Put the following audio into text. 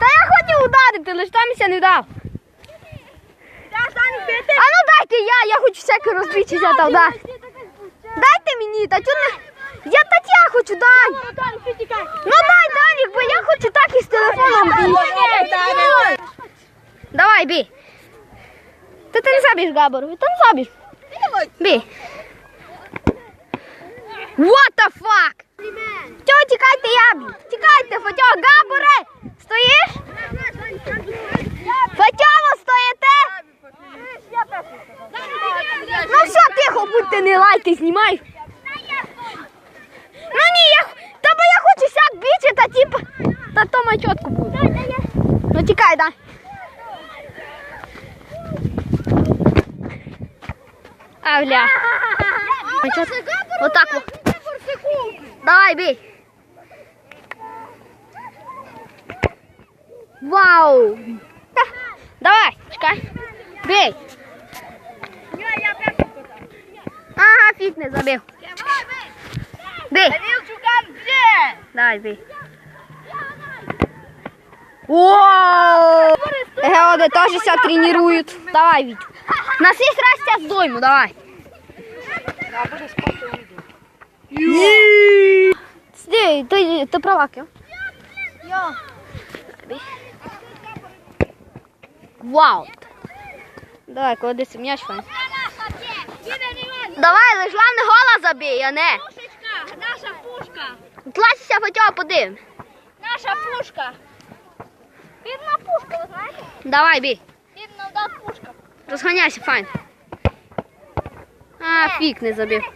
Та я хотів ударити, лиш там не вдав. А ну дайте я, я хочу всяке розбічися та вдар. Дайте мені, та чого не... Я та я хочу, дай. Ну дай, Данік, бо я хочу так із телефоном бігти. Давай, бій. Ти не забіж, Габор, ти не забіж. Бій. What the fuck? Чого тікайте, я? Тікайте, Фатьо, Габоре! Стоїш? Фатьово, стоїте? Ну все, тихо, будьте, не лайте, знімай. Ну ні, я, та бо я хочу сяк бічі, та типа, та то мачотку буде. Ну тікай, да. А, бля. Мачот. Отак. во. Давай, бей. Вау. Та, Давай, чекай. Бей. Ага, фіг не забив. Бей. Давай, бей. Вау! Геоды тоже себя тренируют. Давай, Витя. На шесть раз сейчас дойму, давай. Сиди, ти, ти права, Кіо. Вау. Давай, кладися м'яч, файн. Давай, лиш главне гола забій, а не. Пушечка, наша пушка, Тласися хоча б наша пушка. Бідна пушка, ви знаєте? Давай, бій. Бідна да пушка. Розганяйся, файн. А, фік не забив.